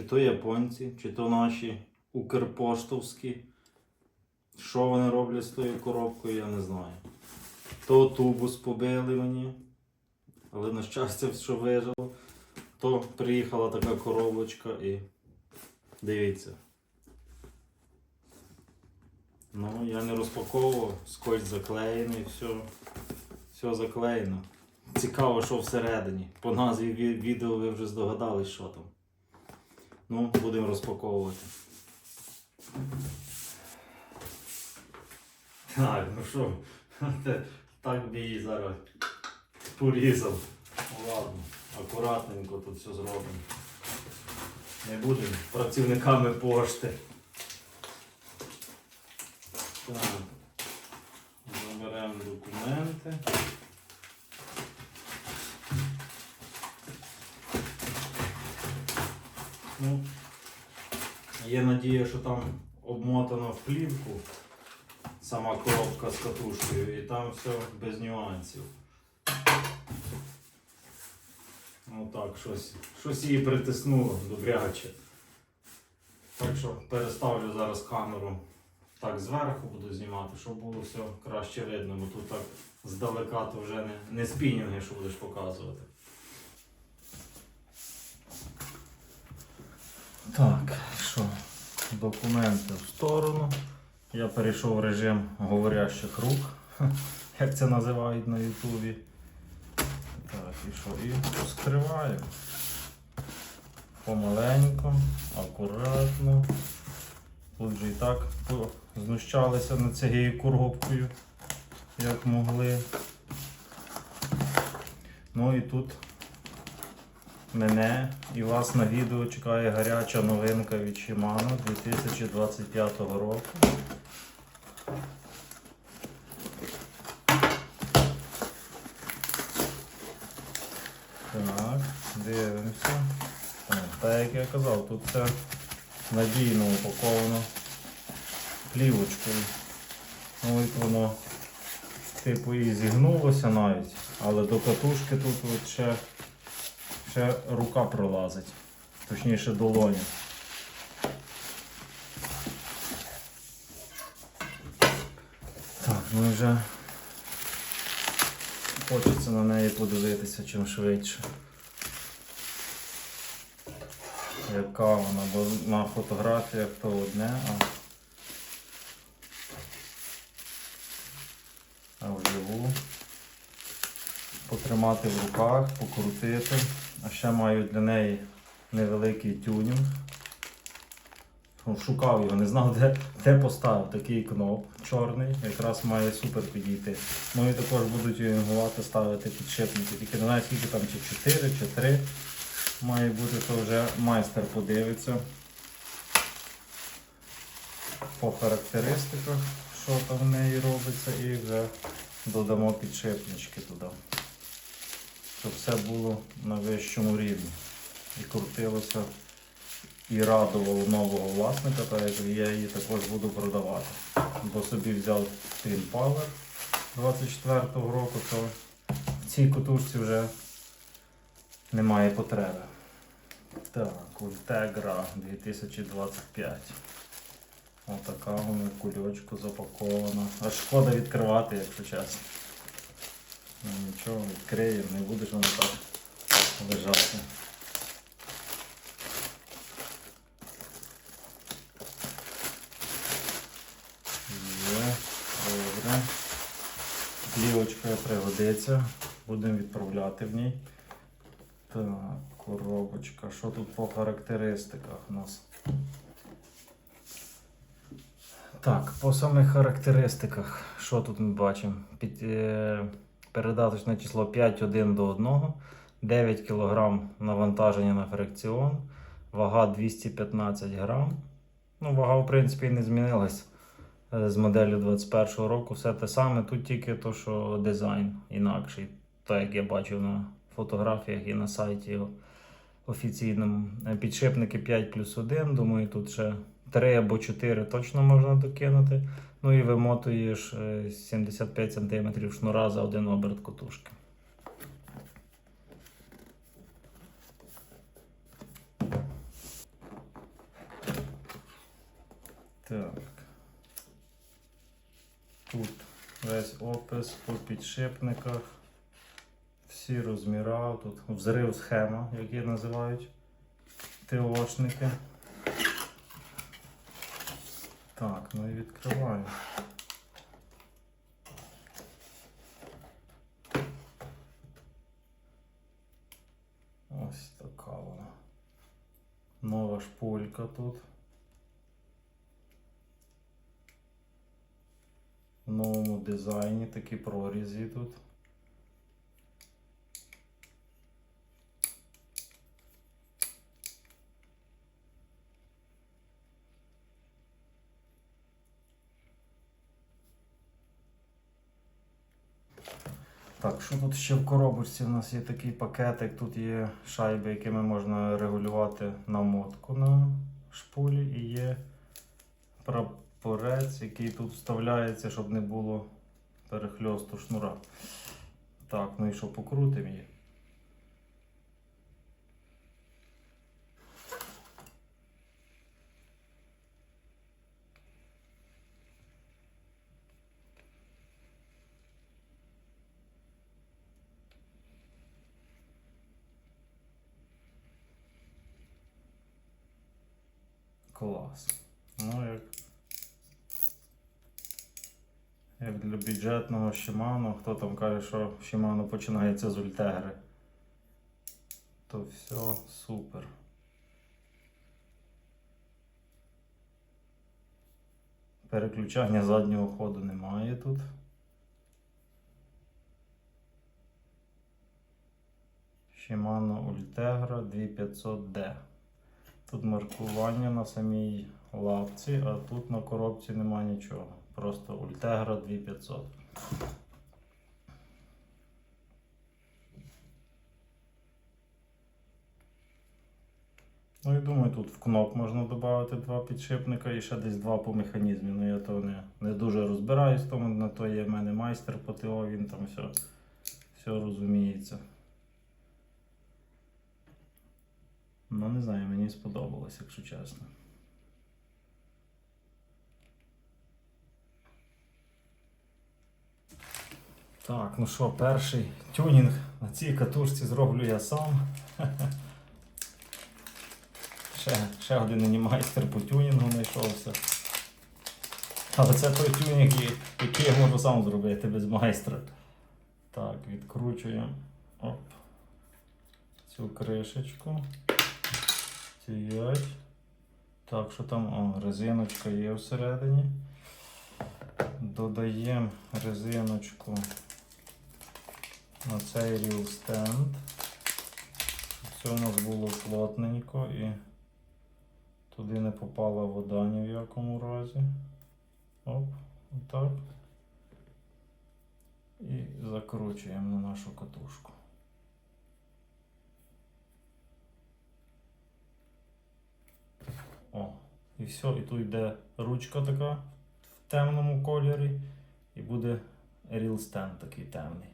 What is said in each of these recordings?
Чи то японці, чи то наші укрпоштовські. Що вони роблять з тою коробкою, я не знаю. То тубус побили мені, але на щастя, що вижило. То приїхала така коробочка і дивіться. Ну, я не розпаковував, скотч заклеєний, все, все заклеєно. Цікаво, що всередині. По назві відео ви вже здогадались, що там. Ну, будемо розпаковувати. Так, ну що, так би її зараз порізав. Ладно, акуратненько тут все зробимо. Не будемо працівниками пошти. Так. Плівку сама коробка з катушкою і там все без нюансів. Ну так, щось, щось її притиснуло добряче. Так що переставлю зараз камеру так зверху буду знімати, щоб було все краще видно, бо тут так здалека то вже не, не спінінги, що будеш показувати. Так, документи в сторону. Я перейшов в режим говорящих рук, як це називають на Ютубі. Так, і що? І розкриваю. Помаленьку, акуратно. Тут же і так знущалися над цією коробкою, як могли. Ну і тут мене і вас на відео чекає гаряча новинка від Shimano 2025 року. Так, дивимося. Так, так як я казав, тут все надійно упаковано плівочкою. Ну і воно типу і зігнулося навіть, але до катушки тут от ще, ще рука пролазить. Точніше долоня. Так, ну вже хочеться на неї подивитися чим швидше. Яка вона, бо на фотографіях то одне, а, а вживу потримати в руках, покрутити. А ще маю для неї невеликий тюнінг. Ну, Шукав його, не знав, де, де поставив такий кноп чорний, якраз має супер підійти. Ну і також будуть юнінгувати, ставити підшипники. Тільки не знаю, скільки там, чи 4, чи 3 має бути, то вже майстер подивиться по характеристиках, що там в неї робиться, і вже додамо підшипнички туди. Щоб все було на вищому рівні. І крутилося і радувало нового власника, так як я її також буду продавати. Бо собі взяв Twin Power 24-го року, то в цій котушці вже немає потреби. Так, Ультегра 2025. Отака вона в кульочку запакована. Аж шкода відкривати, якщо чесно. Ну нічого, відкриємо, не будеш воно так лежати. Є, добре. Плівочка пригодиться. Будемо відправляти в ній. Так, коробочка. Що тут по характеристиках у нас? Так, по самих характеристиках, що тут ми бачимо? Під, е, передаточне число 5,1 до 1, 9 кг навантаження на фрикціон, вага 215 грам. Ну, вага, в принципі, не змінилась е, з моделлю 21 року. Все те саме, тут тільки то, що дизайн інакший, так як я бачив на фотографіях і на сайті офіційному. Е, Підшипники 5 плюс 1, думаю, тут ще 3 або 4 точно можна докинути. Ну і вимотуєш е, 75 см шнура за один оберт котушки. Так. Тут весь опис по підшипниках. Всі розміра, тут взрив схема, як її називають ТОшники. Так, ну і відкриваю. Ось така вона. Нова шпулька тут. В новому дизайні такі прорізі тут. Так, що тут ще в коробочці? У нас є такий пакетик, тут є шайби, якими можна регулювати намотку на шпулі, і є прапорець, який тут вставляється, щоб не було перехльосту шнура. Так, ну і що покрутимо її. Клас. Ну, як, як для бюджетного Shimano, хто там каже, що Shimano починається з Ультегри, то все супер. Переключання заднього ходу немає тут. Shimano Ultegra 2500D. Тут маркування на самій лапці, а тут на коробці немає нічого. Просто Ultegra 2500. Ну і думаю, тут в кноп можна додати два підшипника і ще десь два по механізмі. Ну я то не, не дуже розбираюсь, тому на то є в мене майстер по він там все, все розуміється. Ну, не знаю, мені сподобалось, якщо чесно. Так, ну що, перший тюнінг на цій катушці зроблю я сам. Ще, ще один анімайстер по тюнінгу знайшовся. Але це той тюнінг, який я можу сам зробити без майстра. Так, відкручуємо. Оп. Цю кришечку. Стоять. Так, що там О, резиночка є всередині. Додаємо резиночку на цей ріл стенд. Все у нас було плотненько і туди не попала вода ні в якому разі. Оп, отак. І закручуємо на нашу катушку. О, і все, і тут йде ручка така в темному кольорі, і буде ріл стенд такий темний.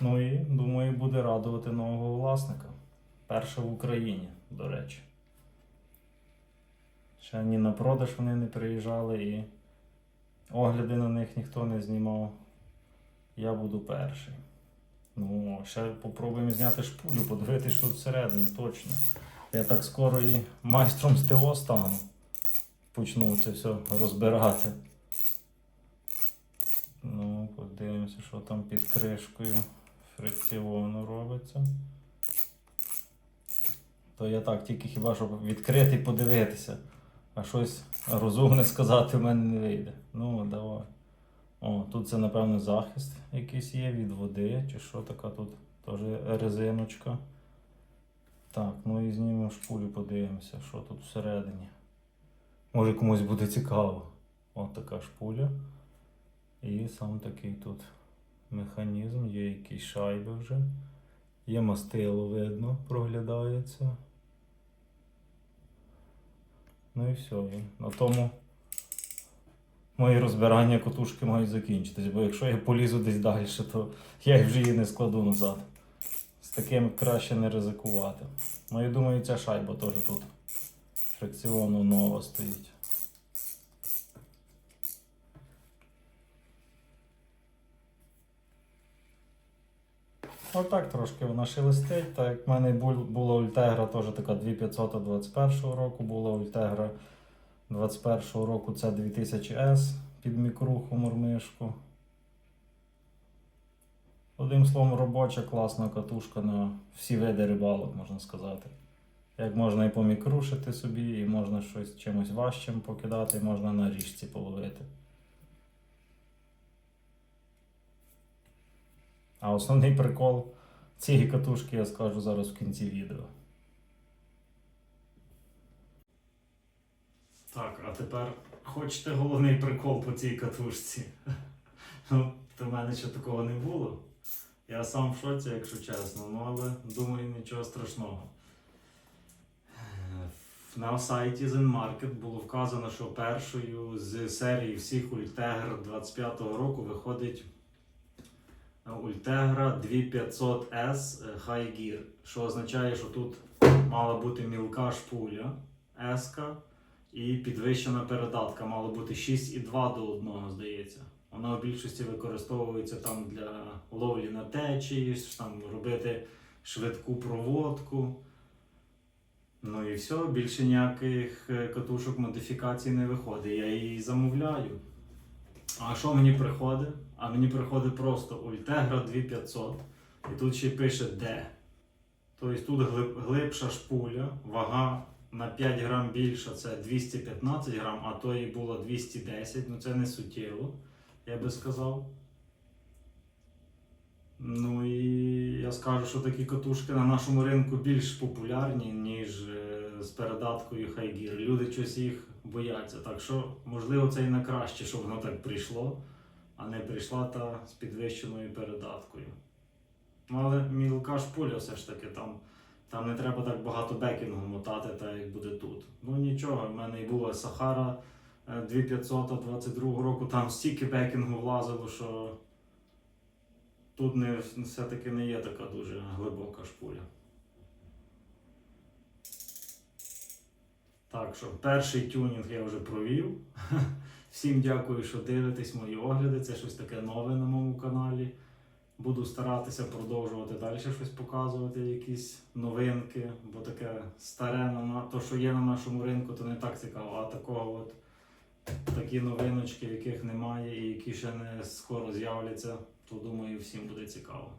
Ну і думаю, буде радувати нового власника. Перша в Україні, до речі. Ще ні на продаж вони не приїжджали і огляди на них ніхто не знімав. Я буду перший. Ну, ще попробуємо зняти шпулю, подивитися, що всередині точно. Я так скоро і майстром з ТО стану. Почну це все розбирати. Ну, подивимося, що там під кришкою фрикціону робиться. То я так тільки хіба щоб відкрити і подивитися. А щось розумне сказати в мене не вийде. Ну, давай. О, тут це, напевно, захист якийсь є від води, чи що така тут теж резиночка. Так, ну і знімемо шпулю, подивимося, що тут всередині. Може комусь буде цікаво. От така шпуля. І сам такий тут механізм, є якісь шайби вже. Є мастило видно, проглядається. Ну і все. І на тому мої розбирання котушки мають закінчитись, бо якщо я полізу десь далі, то я вже її не складу назад. З таким краще не ризикувати. Ну я думаю, ця шайба теж тут фрикціону нова стоїть. Отак трошки вона шелестить. Так як в мене була Ультегра теж така 2500 21 року, була Ультегра 21 року це 2000S під мікруху мурмишку. Одним словом, робоча класна катушка на всі види рибалок, можна сказати. Як можна і помікрушити собі, і можна щось чимось важчим покидати, і можна на річці половити. А основний прикол цієї катушки я скажу зараз в кінці відео. Так, а тепер хочете головний прикол по цій катушці? Ну, то в мене ще такого не було. Я сам в шоці, якщо чесно, ну але думаю, нічого страшного. На сайті ZenMarket було вказано, що першою з серії всіх Ультегр 25-го року виходить Ultegra 2500S High Gear, що означає, що тут мала бути мілка шпуля S і підвищена передатка мала бути 6,2 до 1, здається. Вона в більшості використовується там для ловлі на течії, там робити швидку проводку. Ну і все, більше ніяких е, катушок модифікацій не виходить. Я її замовляю. А що мені приходить? А мені приходить просто Ultegra 2500. І тут ще пише D. Тобто тут глиб, глибша шпуля, вага на 5 грам більша це 215 грам, а то і було 210, ну це не суттєво, я би сказав. Ну і я скажу, що такі катушки на нашому ринку більш популярні, ніж е, з передаткою Хайгір. Люди щось їх бояться. Так що, можливо, це і на краще, щоб воно так прийшло, а не прийшла та з підвищеною передаткою. Ну, але мілка шпуля все ж таки там. Там не треба так багато бекінгу мотати, так як буде тут. Ну нічого, в мене і була Сахара е, 2500 22 року, там стільки бекінгу влазило, що тут не, все-таки не є така дуже глибока шпуля. Так що перший тюнінг я вже провів. Всім дякую, що дивитесь мої огляди. Це щось таке нове на моєму каналі. Буду старатися продовжувати далі щось показувати, якісь новинки, бо таке старе на то, що є на нашому ринку, то не так цікаво. А такого от такі новиночки, яких немає і які ще не скоро з'являться, то думаю, всім буде цікаво.